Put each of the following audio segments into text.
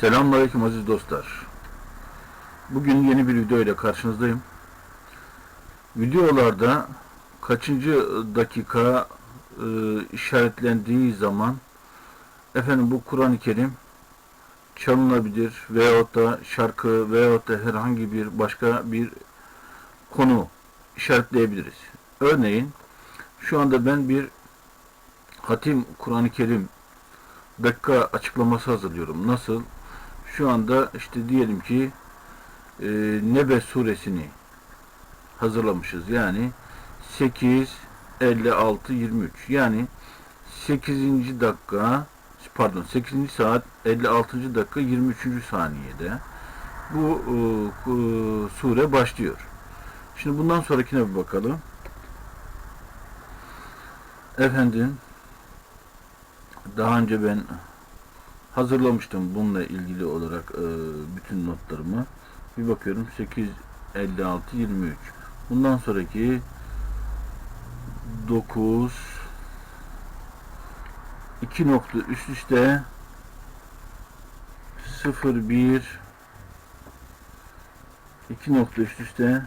Selamünaleyküm aziz dostlar. Bugün yeni bir video ile karşınızdayım. Videolarda kaçıncı dakika e, işaretlendiği zaman efendim bu Kur'an-ı Kerim çalınabilir veyahut da şarkı veyahut da herhangi bir başka bir konu işaretleyebiliriz. Örneğin şu anda ben bir hatim Kur'an-ı Kerim dakika açıklaması hazırlıyorum. Nasıl? Şu anda işte diyelim ki e, Nebe suresini hazırlamışız. Yani 8 56 23. Yani 8. dakika pardon 8. saat 56. dakika 23. saniyede bu e, e, sure başlıyor. Şimdi bundan sonrakine bir bakalım. Efendim daha önce ben hazırlamıştım bununla ilgili olarak e, bütün notlarımı. Bir bakıyorum 8 56 23. Bundan sonraki 9 2 nokta üst üste 0 1 2 nokta üst üste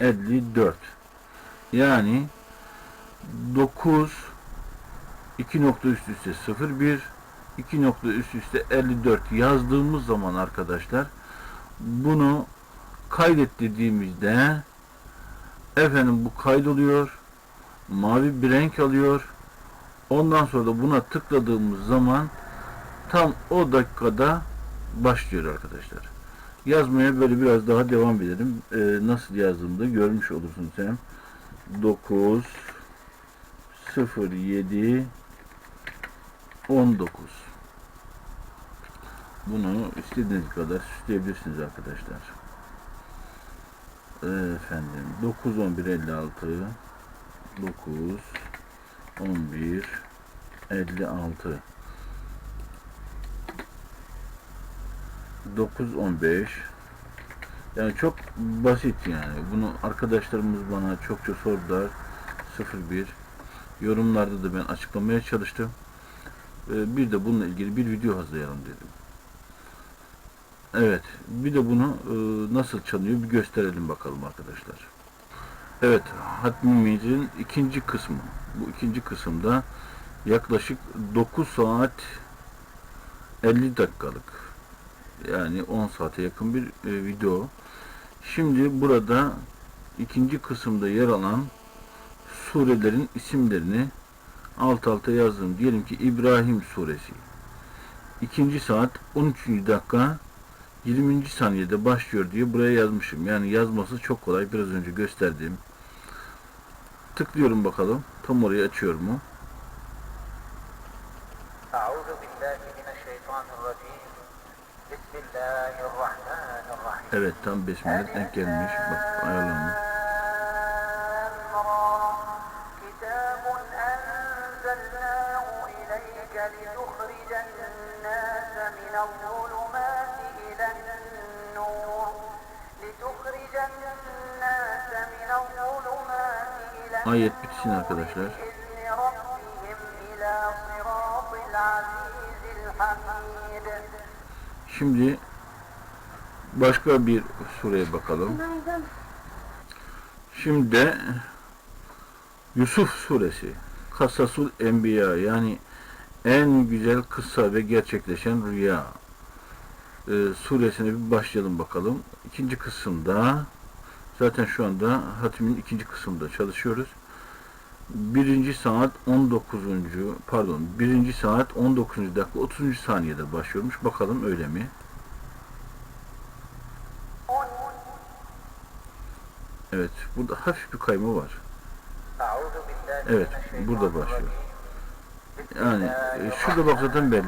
54 yani 9 2 nokta üst üste 01 2 nokta üst üste 54 yazdığımız zaman arkadaşlar bunu kaydet dediğimizde efendim bu kaydoluyor mavi bir renk alıyor. Ondan sonra da buna tıkladığımız zaman tam o dakikada başlıyor arkadaşlar. Yazmaya böyle biraz daha devam edelim. Ee, nasıl yazdığımda görmüş olursun sen. 9 07 19 bunu istediğiniz kadar süsleyebilirsiniz arkadaşlar. Efendim 9 11 56 9 11 56 9 15 yani çok basit yani. Bunu arkadaşlarımız bana çokça sordular. 01 yorumlarda da ben açıklamaya çalıştım ee, bir de bununla ilgili bir video hazırlayalım dedim. Evet bir de bunu e, nasıl çalınıyor bir gösterelim bakalım arkadaşlar. Evet hatmimizin ikinci kısmı. Bu ikinci kısımda yaklaşık 9 saat 50 dakikalık yani 10 saate yakın bir e, video. Şimdi burada ikinci kısımda yer alan surelerin isimlerini alt alta yazdım. Diyelim ki İbrahim suresi. 2. saat 13. dakika 20. saniyede başlıyor diye buraya yazmışım. Yani yazması çok kolay. Biraz önce gösterdiğim. Tıklıyorum bakalım. Tam orayı açıyor mu? Evet tam 5 minut denk gelmiş. Bak ayarlanmış. إليك لتخرج الناس من الظلمات إلى النور لتخرج الناس من الظلمات إلى Ayet bitsin arkadaşlar. بإذن ربهم إلى صراط العزيز الحميد Şimdi başka bir sureye bakalım. Şimdi de Yusuf suresi Kasasul Enbiya yani en güzel kısa ve gerçekleşen rüya e, suresine bir başlayalım bakalım. İkinci kısımda zaten şu anda hatimin ikinci kısımda çalışıyoruz. Birinci saat 19. pardon birinci saat 19. dakika 30. saniyede başlıyormuş. Bakalım öyle mi? Evet. Burada hafif bir kayma var. Evet. Burada başlıyor. Yani e, şurada bak zaten belli.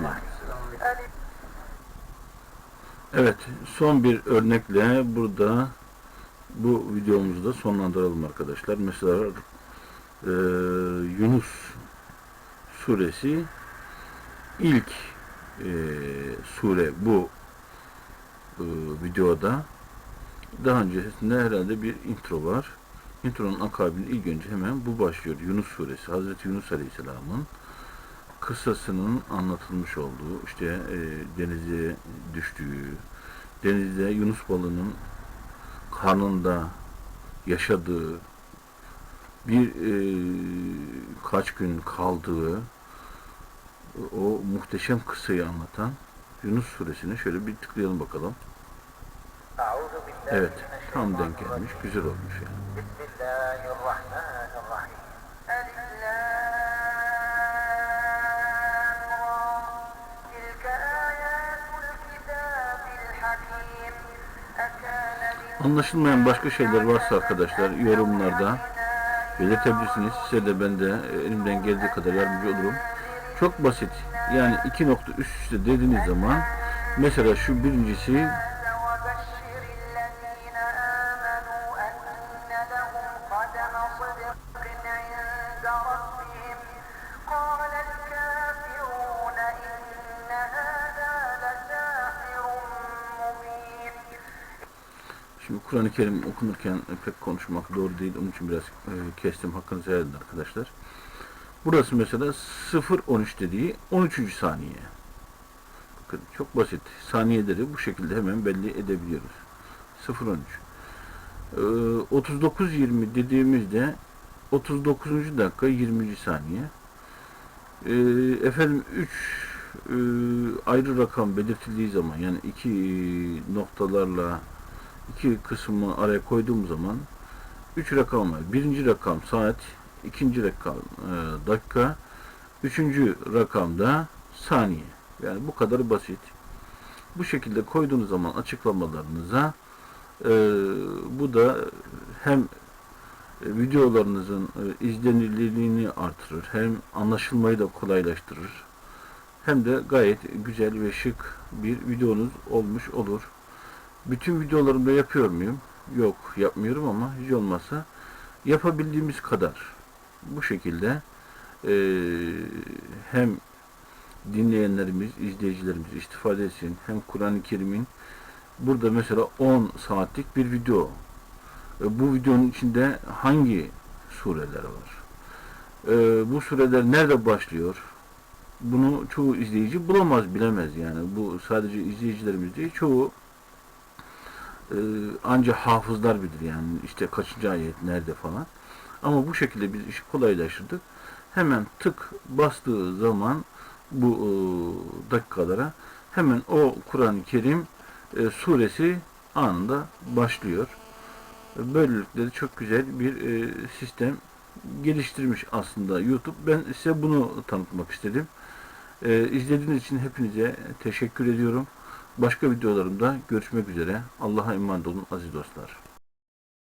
Evet, son bir örnekle burada bu videomuzu da sonlandıralım arkadaşlar. Mesela e, Yunus suresi ilk e, sure bu e, videoda. Daha öncesinde herhalde bir intro var. Intronun akabinde ilk önce hemen bu başlıyor. Yunus suresi. Hazreti Yunus Aleyhisselam'ın kıssasının anlatılmış olduğu, işte e, denize düştüğü, denizde Yunus balının karnında yaşadığı, bir e, kaç gün kaldığı o muhteşem kıssayı anlatan Yunus suresini şöyle bir tıklayalım bakalım. Evet, tam denk gelmiş, güzel olmuş yani. Anlaşılmayan başka şeyler varsa arkadaşlar yorumlarda belirtebilirsiniz. Size de ben de e, elimden geldiği kadar yardımcı olurum. Çok basit. Yani iki nokta üst üste dediğiniz zaman mesela şu birincisi Şimdi Kur'an-ı Kerim okunurken pek konuşmak doğru değil. Onun için biraz e, kestim. Hakkınızı helal edin arkadaşlar. Burası mesela 0-13 dediği 13. saniye. Bakın çok basit. Saniyeleri bu şekilde hemen belli edebiliyoruz. 0-13. Ee, 39-20 dediğimizde 39. dakika 20. saniye. Ee, efendim 3 ayrı rakam belirtildiği zaman yani iki noktalarla iki kısmı araya koyduğum zaman üç rakam var. Birinci rakam saat, ikinci rakam e, dakika, üçüncü rakamda saniye. Yani bu kadar basit. Bu şekilde koyduğunuz zaman açıklamalarınıza e, bu da hem e, videolarınızın e, artırır, hem anlaşılmayı da kolaylaştırır. Hem de gayet güzel ve şık bir videonuz olmuş olur. Bütün videolarımda yapıyor muyum? Yok, yapmıyorum ama hiç olmazsa yapabildiğimiz kadar bu şekilde e, hem dinleyenlerimiz, izleyicilerimiz istifade etsin, hem Kur'an-ı Kerim'in burada mesela 10 saatlik bir video. E, bu videonun içinde hangi sureler var? E, bu sureler nerede başlıyor? Bunu çoğu izleyici bulamaz, bilemez yani. Bu sadece izleyicilerimiz değil, çoğu e, ancak hafızlar bilir yani işte kaçıncı ayet nerede falan. Ama bu şekilde biz işi kolaylaştırdık. Hemen tık bastığı zaman bu e, dakikalara hemen o Kur'an-ı Kerim e, suresi anında başlıyor. Böylelikle de çok güzel bir e, sistem geliştirmiş aslında YouTube. Ben size bunu tanıtmak istedim. E, izlediğiniz için hepinize teşekkür ediyorum. Başka videolarımda görüşmek üzere. Allah'a emanet olun aziz dostlar.